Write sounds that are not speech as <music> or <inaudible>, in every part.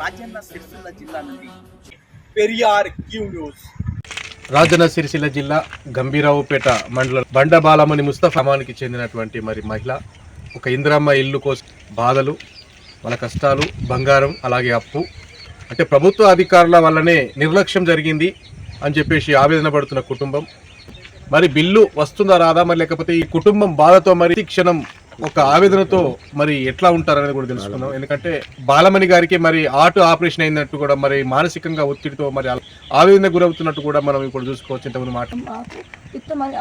రాజన్న సిరిసిల్ల జిల్లా నుండి Periyar Q news. Rajanna Sircilla జిల్లా గంభీరావుపేట మండలం బండబాలమని ముస్తఫామానికి చెందినటువంటి మరి మహిళ ఒక ఇందిరమ్మ ఇల్లు కోసం బాధలు వాళ్ళ కష్టాలు బంగారం అలాగే అప్పు. అంటే ప్రభుత్వ అధికారుల వల్లనే నిర్లక్ష్యం జరిగింది అని చెప్పేసి ఆవేదన పడుతున్న కుటుంబం. మరి బిల్లు వస్తుందా రాదా మరి లేకపోతే ఈ కుటుంబం బాధతో మరి క్షణం ఒక ఆవేదనతో మరి ఎట్లా ఉంటారనేది కూడా తెలుసుకుందాం. ఎందుకంటే బాలమణి గారికి మరి ఆటు ఆపరేషన్ అయినట్టు కూడా మరి మానసికంగా ఒత్తిడితో మరి ఆవేదన గురవుతున్నట్టు కూడా మనం ఇప్పుడు చూసుకోవచ్చు ఇంతకుముందు మాట.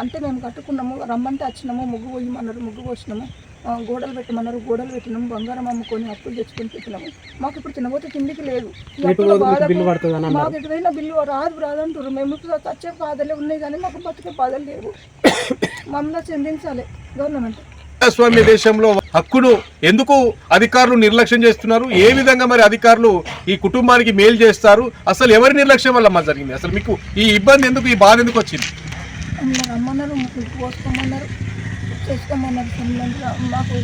అంటే మేము కట్టుకున్నాము రమ్మంటే వచ్చినాము ముగ్గు పోయమన్నారు ముగ్గు పోసినాము గోడలు పెట్టమన్నారు గోడలు పెట్టినాము బంగారం అమ్ముకొని అప్పులు తెచ్చుకొని పెట్టినాము. మాకు ఇప్పుడు తినబోతే తిండికి లేదు. మాకు ఎటువైనా బిల్లు రాదు రాదు అంటారు మేము వచ్చే బాధలే ఉన్నాయి కానీ మాకు బతికే బాధలు లేవు. <coughs> మమ్మల్ని చెందించాలి. గవర్నమెంట్. ప్రజాస్వామ్య దేశంలో హక్కును ఎందుకు అధికారులు నిర్లక్ష్యం చేస్తున్నారు? ఏ విధంగా మరి అధికారులు ఈ కుటుంబానికి మేలు చేస్తారు? అసలు ఎవరి నిర్లక్ష్యం వల్ల మా జరిగింది? అసలు మీకు ఈ ఇబ్బంది ఎందుకు ఈ బాధ ఎందుకు వచ్చింది? రమ్మన్నారు అమ్మన్నారు ముగ్గురు పోసుకోమన్నారు చేసుకోమన్నారు మాకు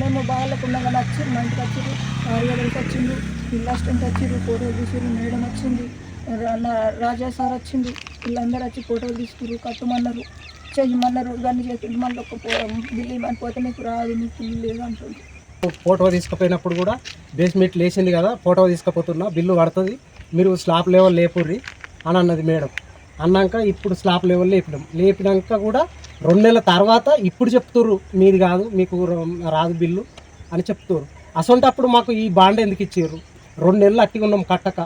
మేము బాగాలకు ఉండగా వచ్చింది మా ఇంటికి వచ్చింది కార్యాలయంకి వచ్చింది ఇల్లు అసిస్టెంట్ వచ్చిండు ఫోటోలు తీసిరు మేడం వచ్చింది రాజా సార్ వచ్చింది వీళ్ళందరూ వచ్చి ఫోటోలు తీసుకురు కట్టమన్నారు. మళ్ళీ ఇవన్నీ చేసి మళ్ళీ ఒక బిల్లు ఇవ్వని పోతే నీకు రాదు నీకు లేదు అంటుంది. ఫోటో తీసుకుపోయినప్పుడు కూడా బేస్మెంట్ లేచింది కదా ఫోటో తీసుకుపోతున్నా బిల్లు పడుతుంది మీరు స్లాబ్ లెవెల్ లేపుర్రి అని అన్నది మేడం. అన్నాక ఇప్పుడు స్లాబ్ లెవెల్ లేపినాం. లేపినాక కూడా రెండు నెలల తర్వాత ఇప్పుడు చెప్తుర్రు మీది కాదు మీకు రాదు బిల్లు అని చెప్తుర్రు. అసొంటప్పుడు మాకు ఈ బాండ్ ఎందుకు ఇచ్చారు రెండు నెలలు అట్టిగా ఉన్నాం కట్టక.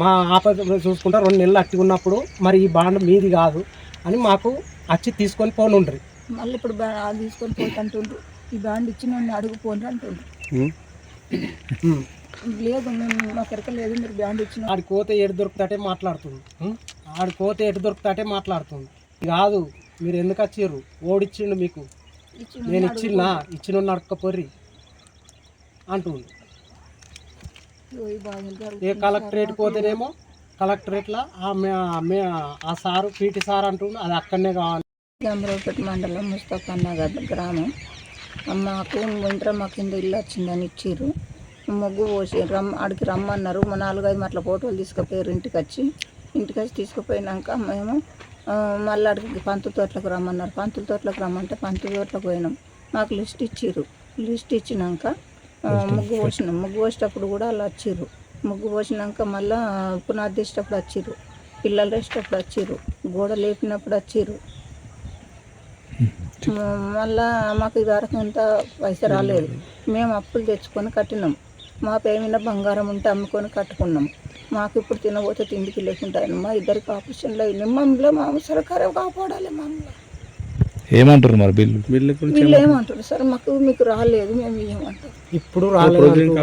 మా ఆపద చూసుకుంటా రెండు నెలలు అట్టిగా ఉన్నప్పుడు మరి ఈ బాండ్ మీది కాదు అని మాకు వచ్చి తీసుకొని పోనుండ్రి. మళ్ళీ ఇప్పుడు తీసుకొని పోతే అంటుండ్రు. ఈ బ్యాండ్ ఇచ్చిన అడుగు పోండి అంటుండ్రు. లేదు మేము మా లేదు మీరు బ్యాండ్ ఇచ్చిన ఆడి కోత ఎటు దొరుకుతాటే మాట్లాడుతుంది. ఉం? ఆడి కోత ఎటు దొరుకుతాటే మాట్లాడుతుంది. కాదు మీరు ఎందుకు వచ్చిర్రు ఓడిచ్చిండు మీకు. ఇచ్చిన నేను ఇచ్చిన్నా ఇచ్చిన నడకపోర్రి అంటుంది ఈ బాధలు ఏ కలెక్టరేట్ పోతేనేమో కలెక్టరేట్లో ఆ మే- ఆ మే- ఆ సారు పీటీ సార్ అంటుండు అది అక్కడనే కావాలి. అమరావపేట మండలం ముస్తఫా నగర్ గ్రామం. మాకు ఇంద్రమ్మ కింద ఇల్లు వచ్చిందని ఇచ్చిర్రు. ముగ్గు పోసి రమ్ అడిగి రమ్మన్నారు. మా నాలుగైదు మట్ల ఫోటోలు తీసుకుపోయారు ఇంటికి వచ్చి ఇంటికి వచ్చి తీసుకుపోయినాక మేము మళ్ళీ అడిగి పంతు తోటలకు రమ్మన్నారు. పంతుల తోటలకు రమ్మంటే పంతుల తోటలకు పోయినాం. మాకు లిస్ట్ ఇచ్చిర్రు. లిస్ట్ ఇచ్చినాక ముగ్గు పోసినాం. ముగ్గు పోసేటప్పుడు కూడా అలా వచ్చిర్రు. ముగ్గు పోసినాక మళ్ళీ పునాది తీసేటప్పుడు వచ్చిర్రు. పిల్లలు వేసేటప్పుడు వచ్చిర్రు. గోడ లేపినప్పుడు వచ్చిర్రు. మళ్ళా మాకు ఇది వరకు అంత పైసా రాలేదు. మేము అప్పులు తెచ్చుకొని కట్టినాం. మా పేరు మీద బంగారం ఉంటే అమ్ముకొని కట్టుకున్నాం. మాకు ఇప్పుడు తినబోతే తిండికి లేకుండా మా ఇద్దరికి ఆపరేషన్లు అయినాయి. మమ్మల్ని మా సరకారం కాపాడాలి మమ్మల్ని. ఏమంటారు మరి బిల్లు? బిల్లు వీళ్ళు ఏమంటారు సార్ మాకు మీకు రాలేదు మేము ఇప్పుడు రాలేదు అంటుండు.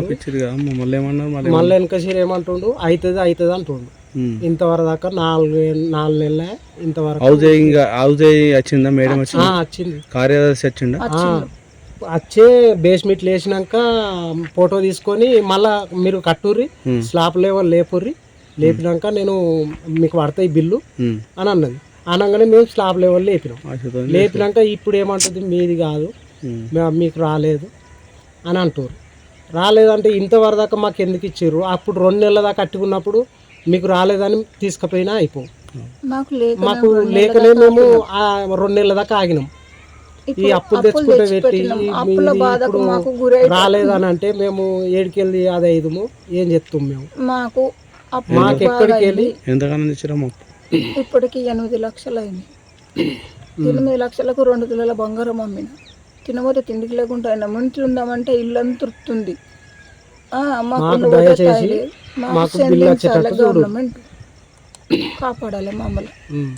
మళ్ళీ ఏమన్నారు మళ్ళీ మళ్ళీ వెనక సీర ఏమంటుండు? అవుతుంది అవుతుంది అంటుండు. ఇంతవరకు దాకా నాలుగు నాలుగు నెలలే ఇంతవరకు. హౌస్ ఇంకా హౌస్ వచ్చిందా మేడం ఆ, వచ్చింది? వచ్చింది. కార్యదర్శి వచ్చిందా ఆ, వచ్చే బేస్మెంట్ లేచినాక ఫోటో తీసుకొని మళ్ళా మీరు కట్టుర్రి స్లాబ్ లెవెల్ లేపుర్రి. లేపినాక నేను మీకు పడతాయి బిల్లు ఉమ్. అని అన్నది. అనగానే మేము స్లాబ్ లెవెల్ లేపినాం. లేపినాక ఇప్పుడు ఏమంటుంది మీది కాదు. మీకు రాలేదు అని అంటారు రాలేదంటే ఇంతవరకు దాకా మాకు ఎందుకు ఇచ్చారు అప్పుడు రెండు నెలల దాకా కట్టుకున్నప్పుడు మీకు రాలేదని తీసుకుపోయినా అయిపో మాకు లేక మాకు లేకనే మేము ఆ రెండు నెలల దాకా ఆగినాం. ఈ అప్పులు తెచ్చుకుంటే పెట్టి అప్పుల మీది బాధకు ఇప్పుడు మాకు గురై రాలేదని అంటే మేము ఏడికెళ్ళి అది ఐదుము ఏం చెప్తాం మేము? మాకు అప్పు మాకు ఎక్కడికి వెళ్ళి ఎంతగానో తెచ్చారమ్మా ఇప్పటికి ఎనిమిది లక్షలు అయింది ఎనిమిది లక్షలకు రెండు తులాల బంగారం అమ్మిన. తినబోతే తిండికి లేకుండా అయినా ఇంట్లో ఉందామంటే ఇల్లు అంత తృప్తుంది మాకు. గవర్నమెంట్ కాపాడాలి మమ్మల్ని. ఉమ్.